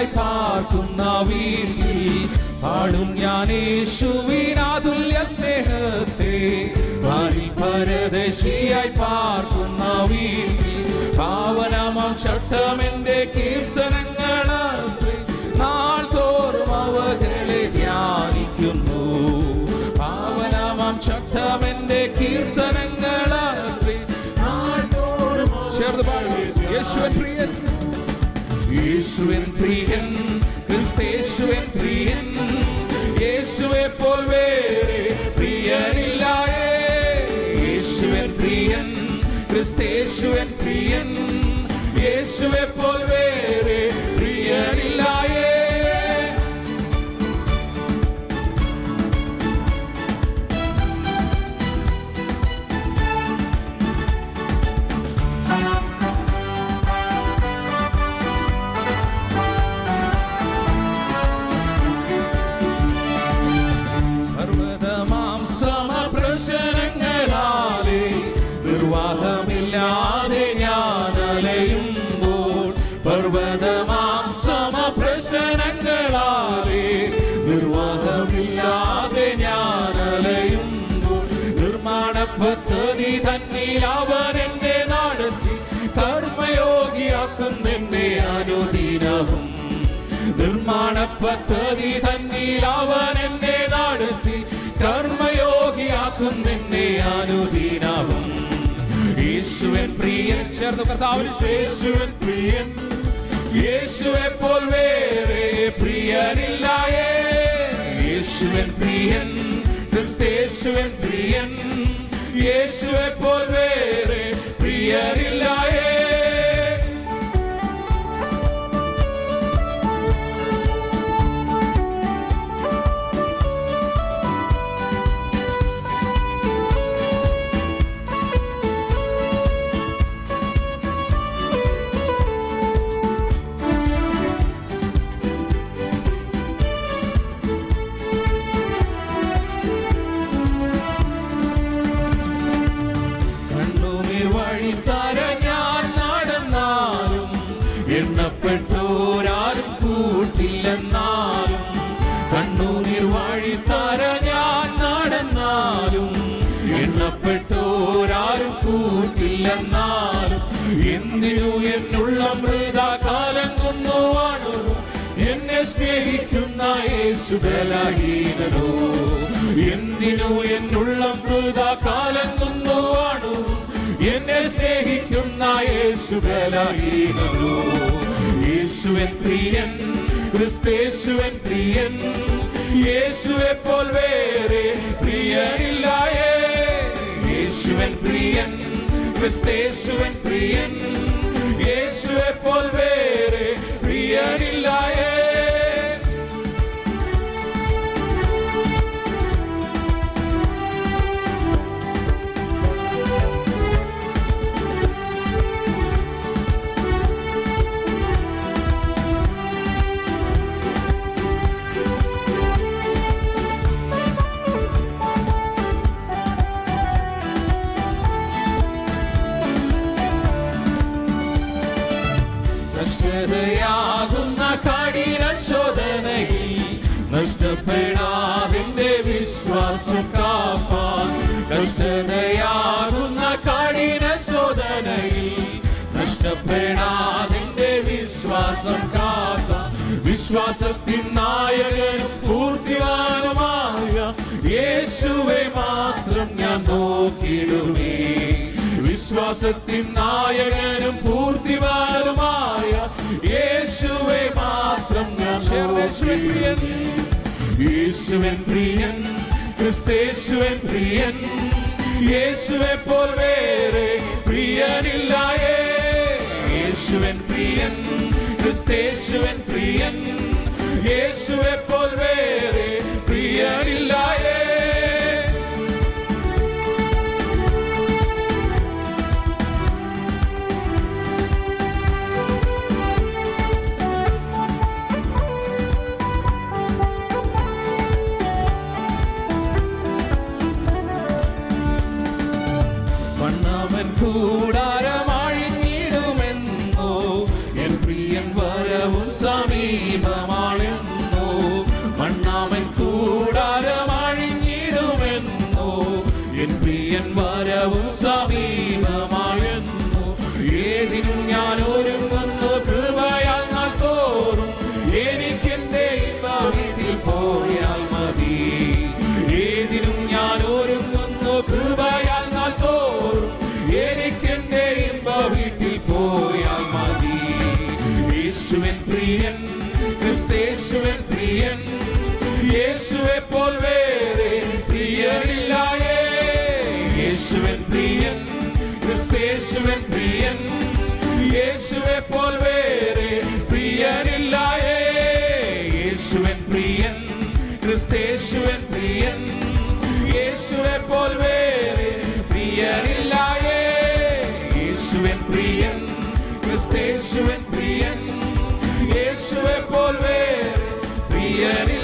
പരദശിയായി പാർക്കുന്ന വീട്ടിൽ പാടും ഞാൻ യേശുവിനാതുല്യ സ്നേഹത്തെ. വാരി പരദശിയായി പാർക്കുന്ന വീട്ടിൽ പാവനമാം ചട്ടമെന്റെ എന്റെ നാൾ തോറും അവകളെ ധ്യാനിക്കുന്നു. പാവനമാം ചട്ടമെന്റെ കീർത്തനങ്ങളത്രേ നാൾ തോറും ചേർന്ന് പാടുക. യേശുവൻ പ്രിയൻ. യേശുവൻ പ്രിയൻ ക്രിസ്തേശുവൻ പ്രിയൻ യേശുവെ പോൽ വേറെ പ്രിയനില്ലായേ. യേശുവൻ പ്രിയൻ ക്രിസ്തേശുവൻ പ്രിയൻ യേശുവെ പോൽ വേറെ പ്രിയനില്ലായേ. നിർവാഹമില്ലാതെ ഞാൻ അലയുന്നു നിർമ്മാണ പദ്ധതി തന്നിൽ അവൻ എന്നെ നടത്തി കർമ്മയോഗിയാക്കുന്നെന്നെ അനുദിനവും. നിർമ്മാണ പദ്ധതി തന്നിൽ അവൻ എന്നെ നടത്തി കർമ്മയോഗിയാക്കുന്നെന്നെ അനുദിനവും. യേശുവൻ പ്രിയൻ ചേർന്ന് കർത്താവിന് യേശുവൻ പ്രിയൻ. യേശുവെ പോൽ യേശുവൻ പ്രിയൻ ക്രിസ്തേശുവൻ പ്രിയൻ യേശുവെ പോൽ എണ്ണപ്പെട്ടോരാരും കൂട്ടില്ലെന്നാലും കണ്ണുനീർ വഴി തര ഞാൻ നടന്നാലും എണ്ണപ്പെട്ടോരാരും കൂട്ടില്ലെന്നാലും എന്തിനു എന്നുള്ള മൃത കാലങ്ങുന്നുവാണു എന്നെ സ്നേഹിക്കുന്ന യേശു ബലഹീനനോ എന്തിനു എന്നുള്ള മൃത കാലങ്ങുന്നുവാണു എന്നെ സ്നേഹിക്കുന്ന യേശു ബലഹീനനോ യേശുവൻ പ്രിയൻ ക്രിസ്തേശുവൻ പ്രിയൻ യേശുവെ പോൽ വേറെ പ്രിയനില്ലായേ. യേശുവൻ പ്രിയൻ ക്രിസ്തേശുവൻ പ്രിയൻ യേശുവെ പോൽ വേറെ നഷ്ടതയാകുന്ന കഠിന ശോധനയിൽ നഷ്ടപ്പെടാതിന്റെ വിശ്വാസം കാപ്പാൻ. കഷ്ടതയാകുന്ന കഠിന ശോധനയിൽ നഷ്ടപ്പെടാതിന്റെ വിശ്വാസം കാക്കാൻ വിശ്വാസത്തിൻ നായകനും പൂർത്തിവാനുമായ യേശുവെ മാത്രം ഞാൻ നോക്കിയിടുമേ. വിശ്വാസത്തിൻ നായകനും പൂർത്തിവാനുമായ യേശുവെ മാത്രം ഞാൻ പ്രിയൻ യേശുവൻ പ്രിയൻ ക്രിസ്തേശുവൻ പ്രിയൻ. യേശുവെ പോൽ വേറെ പ്രിയനില്ലായേ. യേശുവൻ പ്രിയൻ ക്രിസ്തേശുവൻ പ്രിയൻ. യേശുവെ പോൽ വേറെ പ്രിയനില്ലായേ. മണ്ണാമൻ കൂടാരമഴിഞ്ഞിടുമെന്നോ? എൻ പ്രിയൻ വരവും സമീപമാണെന്നോ? മണ്ണാമൻ കൂടാരമഴിഞ്ഞിടുമെന്നോ? എൻ പ്രിയൻ വരവും സമീപമായെന്നോ ഏതിനും ഞാൻ ഒരുങ്ങുന്നു കൃപയാൽ തോറും. എനിക്കെന്റെ വീട്ടിൽ പോയാൽ പ്രിയൻ ക്രിസ്തേശുവൻ പ്രിയൻ യേശുവെ പോൽ വേറെ പ്രിയരില്ലായേ യേശുവൻ പ്രിയൻ ക്രിസ്തേശുവൻ പ്രിയൻ യേശുവെ പോൽ വേറെ പ്രിയരില്ലായേ യേശുവൻ പ്രിയൻ ക്രിസ്തേശുവൻ പ്രിയൻ യേശുവെ പോൽ വേറെ പ്രിയരില്ലായേ യേശുവൻ പ്രിയൻ ക്രിസ്തേശുവൻ പ്രിയൻ. യേശുവെ പോൽ വേറെ പ്രിയരില്ല